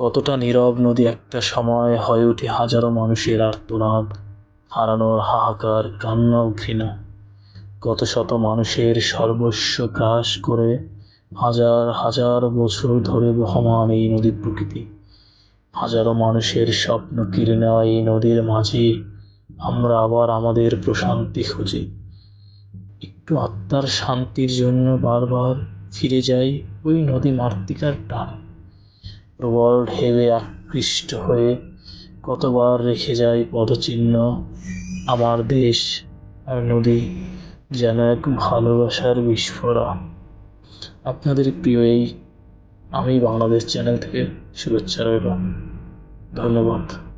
কতটা নীরব নদী একটা সময় হয়ে ওঠে হাজারো মানুষের আর্তনাদ, হারানোর হাহাকার, কান্না ঘৃণা। কত শত মানুষের সর্বস্ব গ্রাস করে হাজার হাজার বছর ধরে বহমান এই নদী প্রকৃতি। হাজারো মানুষের স্বপ্ন কেড়ে নেওয়া এই নদীর মাঝে আমরা আবার আমাদের প্রশান্তি খুঁজি। একটু আত্মার শান্তির জন্য বারবার ফিরে যাই ওই নদী মাতৃকার টান। প্রবল ঢেউয়ে আকৃষ্ট হয়ে কতবার রেখে যায় পদচিহ্ন। আমার দেশ আর নদী যেন এক ভালোবাসার বিস্ফোরণ। আপনাদের প্রিয় এই আমি বাংলাদেশ চ্যানেল থেকে শুভেচ্ছা রইল। ধন্যবাদ।